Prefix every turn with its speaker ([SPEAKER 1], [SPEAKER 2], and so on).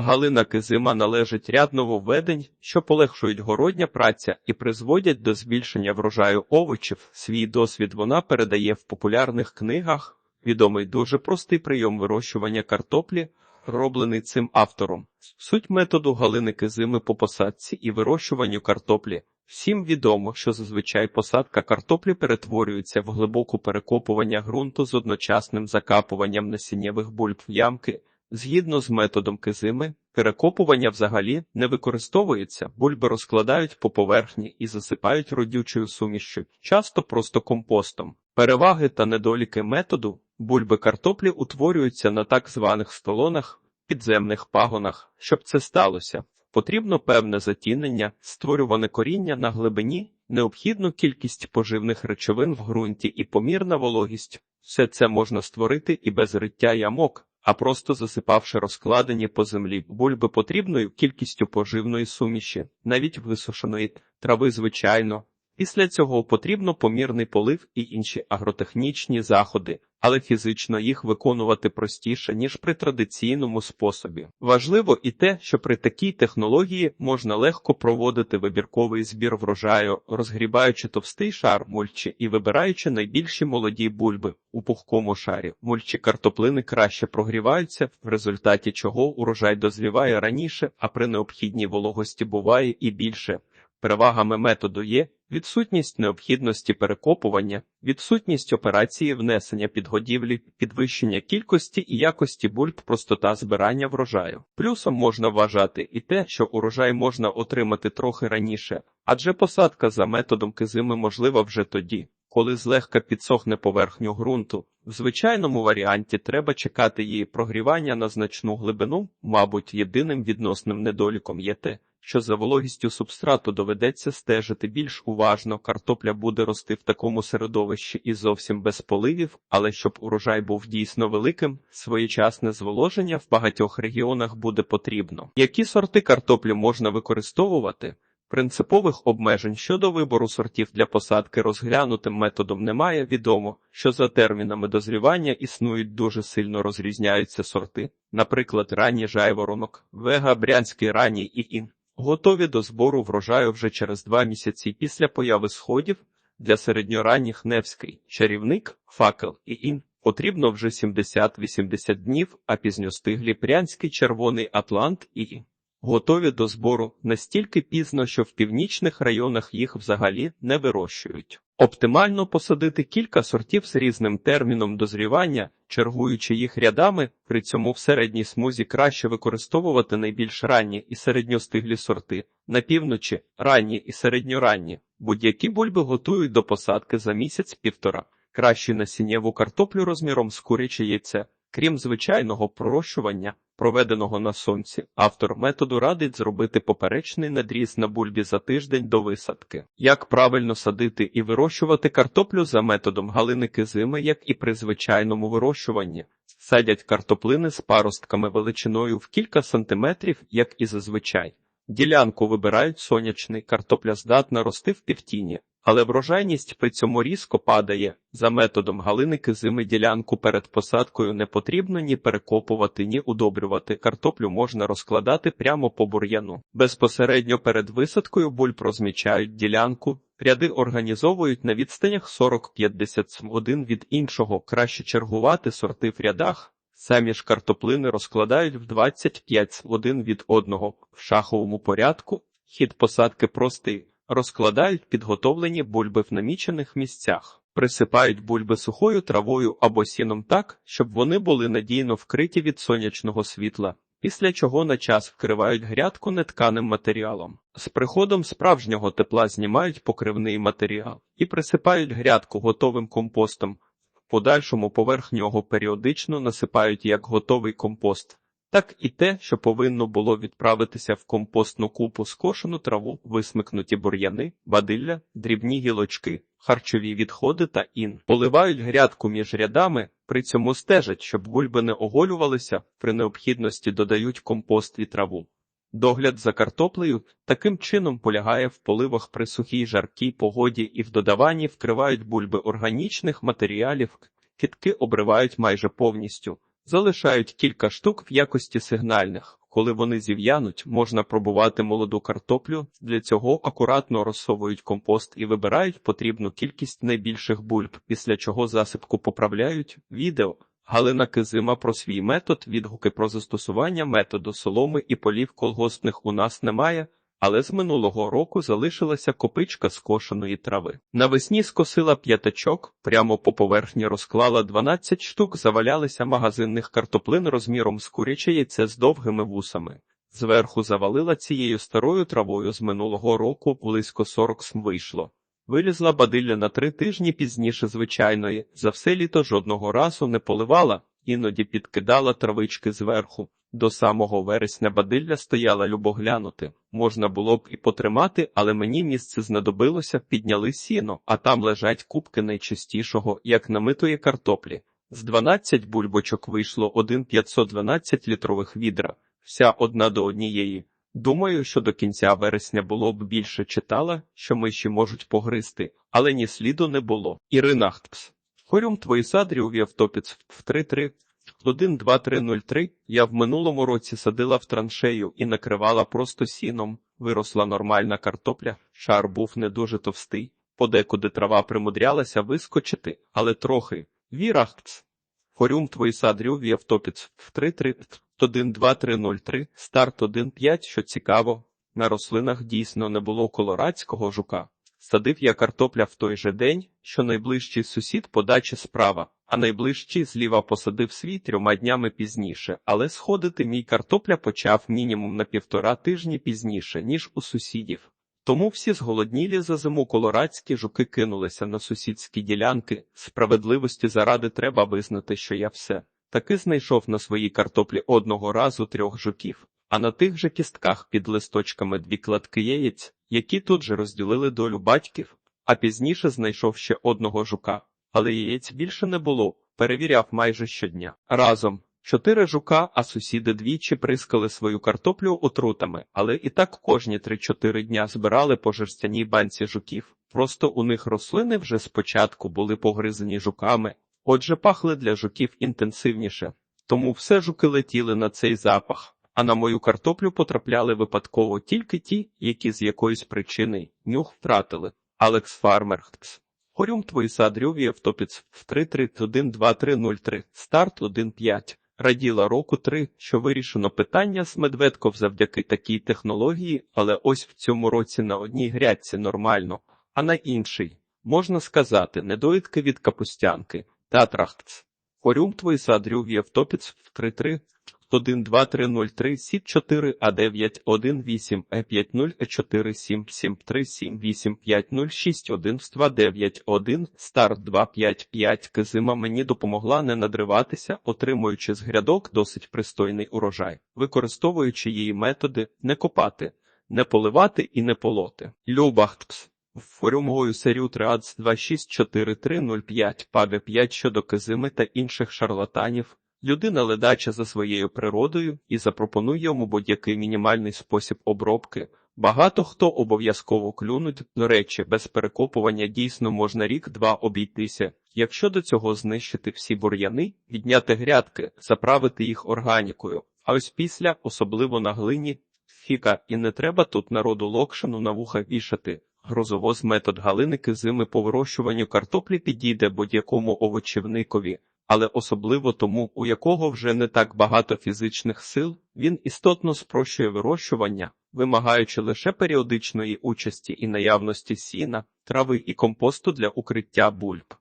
[SPEAKER 1] Галина кизима належить ряд нововведень, що полегшують городня праця і призводять до збільшення врожаю овочів. Свій досвід вона передає в популярних книгах. Відомий дуже простий прийом вирощування картоплі, роблений цим автором. Суть методу Галини кизими по посадці і вирощуванню картоплі. Всім відомо, що зазвичай посадка картоплі перетворюється в глибоку перекопування ґрунту з одночасним закапуванням насіннєвих бульб в ямки. Згідно з методом кизими, перекопування взагалі не використовується, бульби розкладають по поверхні і засипають родючою сумішчю, часто просто компостом. Переваги та недоліки методу бульби картоплі утворюються на так званих столонах, підземних пагонах. Щоб це сталося, потрібно певне затінення, створюване коріння на глибині, необхідну кількість поживних речовин в ґрунті і помірна вологість. Все це можна створити і без риття ямок а просто засипавши розкладені по землі бульби потрібною кількістю поживної суміші, навіть висушеної трави, звичайно. Після цього потрібно помірний полив і інші агротехнічні заходи, але фізично їх виконувати простіше, ніж при традиційному способі. Важливо і те, що при такій технології можна легко проводити вибірковий збір врожаю, розгрібаючи товстий шар мульчі і вибираючи найбільші молоді бульби у пухкому шарі. Мульчі картоплини краще прогріваються, в результаті чого урожай дозріває раніше, а при необхідній вологості буває і більше. Перевагами методу є відсутність необхідності перекопування, відсутність операції внесення підгодівлі, підвищення кількості і якості бульб, простота збирання врожаю. Плюсом можна вважати і те, що урожай можна отримати трохи раніше, адже посадка за методом кизими можлива вже тоді. Коли злегка підсохне поверхню ґрунту, в звичайному варіанті треба чекати її прогрівання на значну глибину, мабуть, єдиним відносним недоліком є те, що за вологістю субстрату доведеться стежити більш уважно, картопля буде рости в такому середовищі і зовсім без поливів, але щоб урожай був дійсно великим, своєчасне зволоження в багатьох регіонах буде потрібно. Які сорти картоплі можна використовувати? Принципових обмежень щодо вибору сортів для посадки розглянутим методом немає. Відомо, що за термінами дозрівання існують дуже сильно розрізняються сорти, наприклад, ранній жайворонок, вега, брянський ранній і ін. Готові до збору врожаю вже через два місяці після появи сходів для середньоранніх Невський, чарівник, факел і ін. Потрібно вже 70-80 днів, а пізньостиглі прянський червоний атлант і. Готові до збору настільки пізно, що в північних районах їх взагалі не вирощують. Оптимально посадити кілька сортів з різним терміном дозрівання, чергуючи їх рядами, при цьому в середній смузі краще використовувати найбільш ранні і середньостиглі сорти, на півночі ранні і середньоранні. Будь-які бульби готують до посадки за місяць-півтора. Кращі насіннєву картоплю розміром з куряче яйце, крім звичайного пророщування проведеного на сонці, автор методу радить зробити поперечний надріз на бульбі за тиждень до висадки. Як правильно садити і вирощувати картоплю за методом галини кизими, як і при звичайному вирощуванні. Садять картоплини з паростками величиною в кілька сантиметрів, як і зазвичай. Ділянку вибирають сонячний, картопля здатна рости в півтіні, але врожайність при цьому різко падає. За методом галини кизими ділянку перед посадкою не потрібно ні перекопувати, ні удобрювати. Картоплю можна розкладати прямо по бур'яну. Безпосередньо перед висадкою бульб розмічають ділянку, ряди організовують на відстанях 40-50 один від іншого. Краще чергувати сорти в рядах. Самі ж картоплини розкладають в 25 один від одного в шаховому порядку. Хід посадки простий. Розкладають підготовлені бульби в намічених місцях, присипають бульби сухою травою або сіном так, щоб вони були надійно вкриті від сонячного світла, після чого на час вкривають грядку нетканим матеріалом. З приходом справжнього тепла знімають покривний матеріал і присипають грядку готовим компостом. В подальшому поверх нього періодично насипають як готовий компост так і те, що повинно було відправитися в компостну купу скошену траву, висмикнуті бур'яни, бадилля, дрібні гілочки, харчові відходи та ін. Поливають грядку між рядами, при цьому стежать, щоб бульби не оголювалися, при необхідності додають компост і траву. Догляд за картоплею таким чином полягає в поливах при сухій жаркій погоді і в додаванні вкривають бульби органічних матеріалів, кітки обривають майже повністю залишають кілька штук в якості сигнальних. Коли вони зів'януть, можна пробувати молоду картоплю. Для цього акуратно розсовують компост і вибирають потрібну кількість найбільших бульб, після чого засипку поправляють. Відео Галина Кизима про свій метод. Відгуки про застосування методу соломи і полів колгоспних у нас немає. Але з минулого року залишилася копичка скошеної трави. Навесні скосила п'ятачок, прямо по поверхні розклала 12 штук, завалялися магазинних картоплин розміром з куряче яйце з довгими вусами. Зверху завалила цією старою травою з минулого року близько 40 см вийшло. Вилізла бадилля на три тижні пізніше звичайної, за все літо жодного разу не поливала, іноді підкидала травички зверху. До самого вересня бадилля стояла любоглянути. Можна було б і потримати, але мені місце знадобилося, підняли сіно, а там лежать кубки найчистішого, як намитої картоплі. З 12 бульбочок вийшло один 512 літрових відра, вся одна до однієї. Думаю, що до кінця вересня було б більше читала, що миші можуть погризти, але ні сліду не було. Ірина Хтпс. Хорюм твої садрі у В'явтопіц в 3-3. 1-2-3-0-3 я в минулому році садила в траншею і накривала просто сіном. Виросла нормальна картопля, шар був не дуже товстий, подекуди трава примудрялася вискочити, але трохи. Вірахц. Хорюм твої садрю В'явтопіц в 3-3. 1-2-3-0-3, старт 1-5, що цікаво, на рослинах дійсно не було колорадського жука. Садив я картопля в той же день, що найближчий сусід подачі справа, а найближчий зліва посадив свій трьома днями пізніше, але сходити мій картопля почав мінімум на півтора тижні пізніше, ніж у сусідів. Тому всі зголоднілі за зиму колорадські жуки кинулися на сусідські ділянки. Справедливості заради треба визнати, що я все. Таки знайшов на своїй картоплі одного разу трьох жуків, а на тих же кістках під листочками дві кладки яєць, які тут же розділили долю батьків, а пізніше знайшов ще одного жука, але яєць більше не було, перевіряв майже щодня. Разом чотири жука, а сусіди двічі прискали свою картоплю отрутами, але і так кожні три-чотири дня збирали по жерстяній банці жуків. Просто у них рослини вже спочатку були погризані жуками. Отже, пахли для жуків інтенсивніше, тому все жуки летіли на цей запах, а на мою картоплю потрапляли випадково тільки ті, які з якоїсь причини нюх втратили. Алекс Фармерхтс. Хорюм твої садрюві автопіц в 3312303, старт 1.5. Раділа року 3, що вирішено питання з Медведков завдяки такій технології, але ось в цьому році на одній грядці нормально, а на іншій, можна сказати, недоїдки від капустянки. Татрахтц. Хорюм твої садрю В'євтопіц в 3-3, 1-2-3-0-3, Сіт 4, А9, 1-8, Е5-0, Е4, 7-7-3, 7-8-5-0-6, 1, 1, старт 2-5-5. Кизима мені допомогла не надриватися, отримуючи з грядок досить пристойний урожай, використовуючи її методи не копати, не поливати і не полоти. Любахтпс. Форумовою серію Триац 264305 паде 5 щодо Кизими та інших шарлатанів. Людина ледача за своєю природою і запропонує йому будь-який мінімальний спосіб обробки. Багато хто обов'язково клюнуть, до речі, без перекопування дійсно можна рік-два обійтися. Якщо до цього знищити всі бур'яни, відняти грядки, заправити їх органікою, а ось після, особливо на глині, фіка, і не треба тут народу локшину на вуха вішати. Грозовоз метод Галини Кизими по вирощуванню картоплі підійде будь-якому овочівникові, але особливо тому, у якого вже не так багато фізичних сил, він істотно спрощує вирощування, вимагаючи лише періодичної участі і наявності сіна, трави і компосту для укриття бульб.